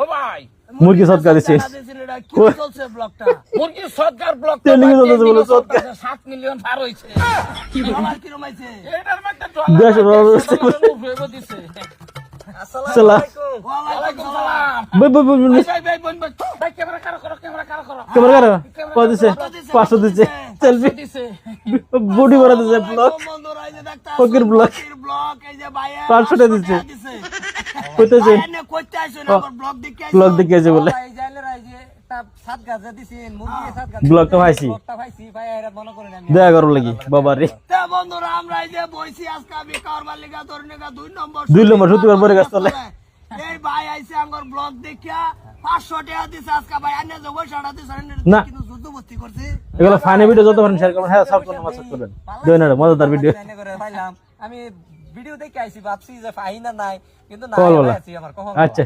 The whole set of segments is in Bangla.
ও ভাই। মুরগি সৎকার দিছে। চলছে ব্লগটা? মুরগি সৎকার ব্লক বলে সৎকার। মিলিয়ন পার আমার এটার মধ্যে ডলার উপরে দিছে। পাঁচশো দিছে। সেলফি বডি ভরা দিছে। ব্লক ফকির ব্লগ। ব্লগ এই যে ভাইয়া পাঁচশো টাকা দিছে। দিছে কইতেছে এনে কইতে আইছো না আমার ব্লগ দেখে ব্লক দেখে আছে বলে। এই জাইলে রাই যে তা সাত গাছে দিছেন মুরগি সাত গাছ ব্লকটা পাইছি। ব্লকটা পাইছি ভাই এরা মনে করেন আমি দেখা করো লাগি বাবা রে। বন্ধুরা আমরা এই যে বইছি আজকে আমি কারবার লিগা তোর নিগা দুই নম্বর দুই নম্বর সত্যিকার পরে গাছ তলে। এই ভাই আইছে ব্লগ দেখিয়া 500 টাকা দিছে আজকে ভাই আনে যে পয়সাটা দিছে না। কিন্তু যুদ্ধ ভর্তি করছি। এগুলো ফানি ভিডিও যত পারেন শেয়ার করবেন হ্যাঁ সব করবেন সাবস্ক্রাইব করবেন দেন না মজাদার ভিডিও আমি ভিডিও দেখে আইছি ভাবছি যে না নাই কিন্তু না। আছি আমার কখন আচ্ছা।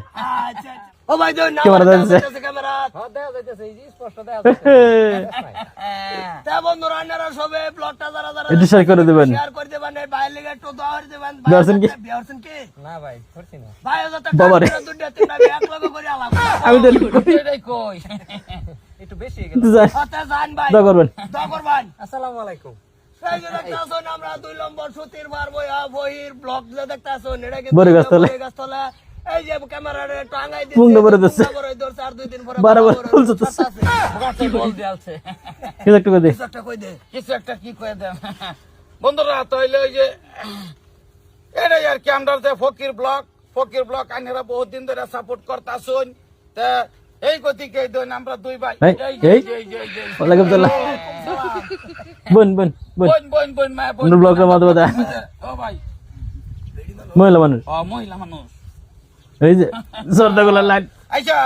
আচ্ছা আচ্ছা। ও ভাই দুই ক্যামেরা ক্যামেরা হ্যাঁ দেখা যাইতেছে এই যে স্পষ্ট দেখা তা বন্ধুরা আপনারা সবে ব্লগটা যারা যারা একটু share করে দিবেন। শেয়ার করে দিবেন এই ভাইয়ের লিগে একটু দোয়া করে দিবেন। বিয়ারছেন কি? বিয়ারছেন কি? না ভাই করছি না। ভাই যাতে তিনটা এক লগে করে আলাপ আমি দেন কই। একটু বেশি হয়ে গেল। ভাই। করবেন। করবেন। আসসালামু আলাইকুম। আমরা দুই নম্বর সুতির বার বইয়া বহির ব্লগ যে দেখতাছেন এটা কিন্তু বড়ি গাছতলা। বড়ি গাছতলা। এই যে ক্যামেরারে টাঙ্গাই দিছে পুংটা ভরে দিছে। পুংটা ভরে দুই দিন পরে বারবার বারবার তো। ছাড়তাছে। বল দিয়ালছে কিছু একটু করে দে কিছু একটা কই দে কিছু একটা কি কয়ে দেন বন্ধুরা তাইলে ওই যে এটাই আর কি আমরা যে ফকির ব্লক ফকির ব্লক আইনেরা বহুত দিন ধরে সাপোর্ট করতাছুন তা এই গতিকে দেন আমরা দুই ভাই এই, এই এই। এই এই এই। ওয়ালাইকুম বোন বোন বোন বোন বোন মা বোন ব্লকের মাধ্যমে দেয়। ও ভাই মহিলা মানুষ ও মহিলা মানুষ এই যে সর্দা গুলা লাইট আচ্ছা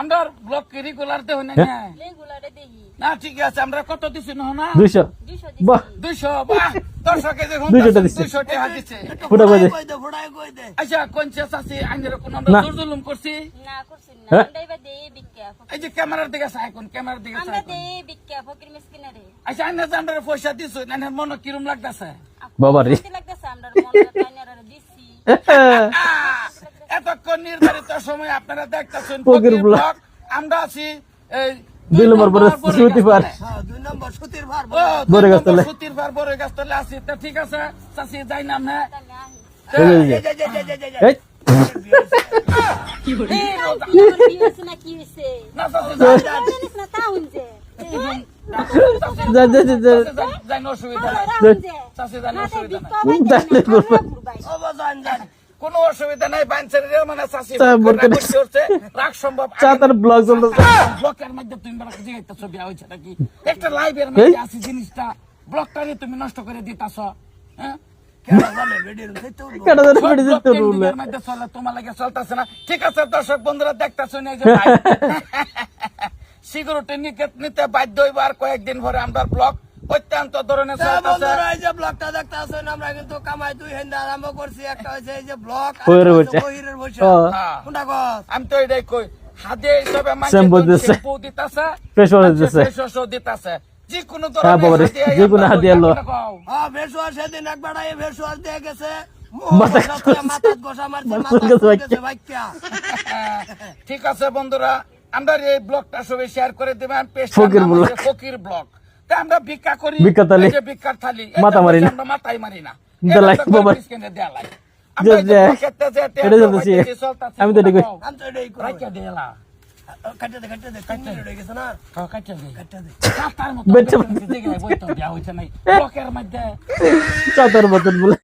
আমরা ব্লক রেগুলার দেহ না হ্যাঁ। রেগুলারে দেখি না ঠিক আছে আমরা কত দিছি না না? দুইশো। দুইশো বাহ। দুইশো বাহ দর্শকে দেখুন দুইশোটা দিছে। দুইশো টাকা দিচ্ছে ফুটা কই দে? ফুটাই কই দে? আচ্ছা কনসিয়াস আছে আইনের কোন আমরা না। জুলুম করছি? না করছি না। হ্যাঁ? আমরা এবার দেই বিজ্ঞাপন এই যে ক্যামেরার দিকে চাই কোন ক্যামেরার দিকে আমরা চাই কোন দেই বিজ্ঞাপন ফকির মিসকিনারে। আচ্ছা আইনে যে আমরা পয়সা দিছো না মনে কিরম লাগতেছে? বাবা রে লাগতেছে? আমরা মনটা টাইনারে দিছি। এতক্ষণ নির্ধারিত সময় আপনারা দেখতেছেন আমরা আছি এই দুই নম্বর পরে বড়ই সুতি পার। হ্যাঁ দুই নম্বর সুতির সুতির পার আছি তা ঠিক আছে চাষি যাই নাম হ্যাঁ অসুবিধা অসুবিধা নাই কোনো অসুবিধা নাই মানে। বসে রাগ সম্ভব। চা তার ব্লগ চলতেছে ব্লকের মধ্যে তুমি বেড়া জিগাইতে ছবি হয়েছে নাকি? একটা লাইভের মধ্যে আছে জিনিসটা। ব্লকটা নিয়ে তুমি নষ্ট করে দিতাছ হ্যাঁ? ঠিক আছে দর্শক বন্ধুরা দেখতেছো সিকিউরিটি নিতে বাধ্য হইব আর কয়েকদিন পরে আমরা ব্লক অত্যন্ত ধরনের বন্ধুরা এই যে ব্লগটা দেখতে আছেন আমরা কিন্তু কামাই দুই হেন্দা আরম্ভ করছি। একটা হচ্ছে এই যে ব্লগ আর বহিরের বসে। হ্যাঁ। কোনটা কস? আমি তো এটাই কই হাতে হিসাবে Shampoo শ্যাম্পু দিতেছে Face wash দিতেছে। ফেস ওয়াশও দিতেছে। যে কোনো হ্যাঁ যে কোনো। হ্যাঁ সেদিন দিয়ে গেছে। ঠিক আছে বন্ধুরা আমরা এই ব্লগটা সবাই শেয়ার করে দেবেন। ফকির ব্লগ। তা আমরা ভিক্ষা করি ভিক্ষা থালি। এই ভিক্ষার থালি মাথা মারি না। মাথায় মারি আমি তো চাতার মতন বলে